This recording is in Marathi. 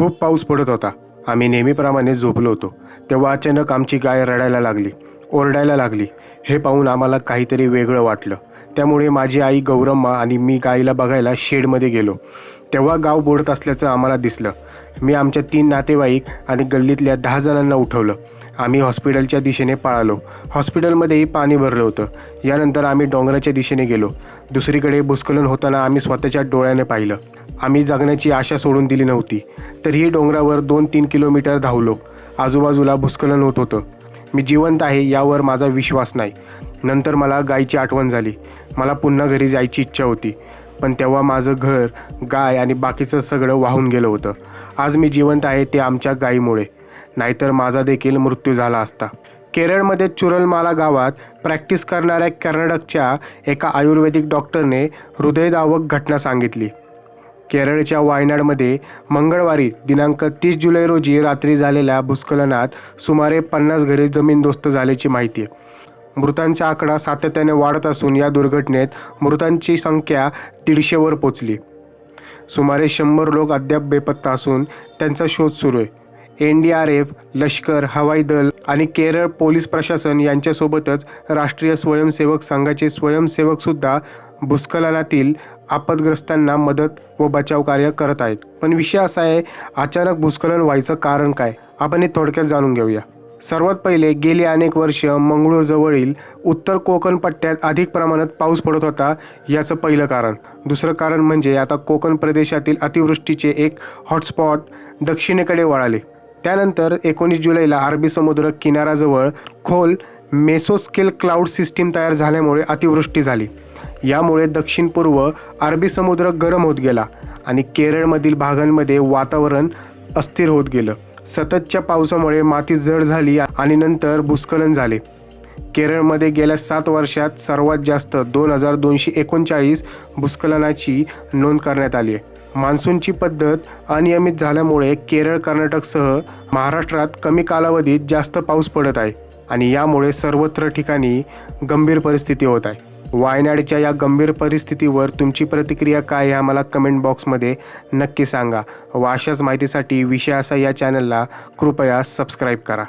खूप पाऊस पडत होता. आम्ही नेहमीप्रमाणे झोपलो होतो. तेव्हा अचानक आमची गाय रडायला लागली ओरडायला लागली. हे पाहून आम्हाला काहीतरी वेगळं वाटलं. त्यामुळे माझी आई गौरम्मा आणि मी गाईला बघायला शेडमध्ये गेलो. तेव्हा गाव बोडत असल्याचं आम्हाला दिसलं. मी आमच्या तीन नातेवाईक आणि गल्लीतल्या दहा जणांना उठवलं. आम्ही हॉस्पिटलच्या दिशेने पाळालो. हॉस्पिटलमध्येही पाणी भरलं होतं. यानंतर आम्ही डोंगराच्या दिशेने गेलो. दुसरीकडे भूस्खलन होताना आम्ही स्वतःच्या डोळ्याने पाहिलं. आम्ही जगण्याची आशा सोडून दिली नव्हती. तरीही डोंगरावर दोन तीन किलोमीटर धावलो. आजूबाजूला भूस्खलन होत होतं. मी जिवंत आहे यावर माझा विश्वास नाही. नंतर मला गायची आठवण झाली. मला पुन्हा घरी जायची इच्छा होती पण तेव्हा माझं घर गाय आणि बाकीचं सगळं वाहून गेलं होतं. आज मी जिवंत आहे ते आमच्या गायीमुळे. नाहीतर माझा देखील मृत्यू झाला असता. केरळमध्ये चुरलमाला गावात प्रॅक्टिस करणाऱ्या कर्नाटकच्या एका आयुर्वेदिक डॉक्टरने हृदयदावक घटना सांगितली. केरळच्या वायनाडमध्ये मंगळवारी दिनांक तीस जुलै रोजी रात्री झालेल्या भूस्खलनात सुमारे पन्नास घरे जमीनदोस्त झाल्याची माहिती आहे. मृतांचा आकडा सातत्याने वाढत असून या दुर्घटनेत मृतांची संख्या दीडशेवर पोचली. सुमारे शंभर लोक अद्याप बेपत्ता असून त्यांचा शोध सुरू आहे. एन डी आर एफ लष्कर हवाई दल आणि केरळ पोलीस प्रशासन यांच्यासोबतच राष्ट्रीय स्वयंसेवक संघाचे स्वयंसेवकसुद्धा भूस्खलनातील आपदग्रस्तांना मदत व बचाव कार्य करत आहेत. पण विषय असा आहे अचानक भूस्खलन व्हायचं कारण काय? आपण हे थोडक्यात जाणून घेऊया. सर्वात पहिले गेली अनेक वर्ष मंगळूरजवळील उत्तर कोकण पट्ट्यात अधिक प्रमाणात पाऊस पडत होता याचं पहिलं कारण. दुसरं कारण म्हणजे आता कोकण प्रदेशातील अतिवृष्टीचे एक हॉटस्पॉट दक्षिणेकडे वळाले. त्यानंतर एकोणीस जुलैला अरबी समुद्र किनाऱ्याजवळ खोल मेसोस्केल क्लाउड सिस्टीम तयार झाल्यामुळे अतिवृष्टी झाली. यामुळे दक्षिण पूर्व अरबी समुद्र गरम होत गेला आणि केरळमधील भागांमध्ये वातावरण अस्थिर होत गेलं. सततच्या पावसामुळे माती जड झाली आणि नंतर भूस्खलन झाले. केरळमध्ये गेल्या सात वर्षात सर्वात जास्त दोन हजार दोनशे एकोणचाळीस भूस्खलनाची नोंद करण्यात आली आहे. मान्सूनची पद्धत अनियमित झाल्यामुळे केरळ कर्नाटकसह महाराष्ट्रात कमी कालावधीत जास्त पाऊस पडत आहे आणि यामुळे सर्वत्र ठिकाणी गंभीर परिस्थिती होत आहे. वायनाडच्या या गंभीर परिस्थितीवर तुमची प्रतिक्रिया काय ह्या मला कमेंट बॉक्समध्ये नक्की सांगा. व अशाच माहितीसाठी विषय असा या चॅनलला कृपया सबस्क्राईब करा.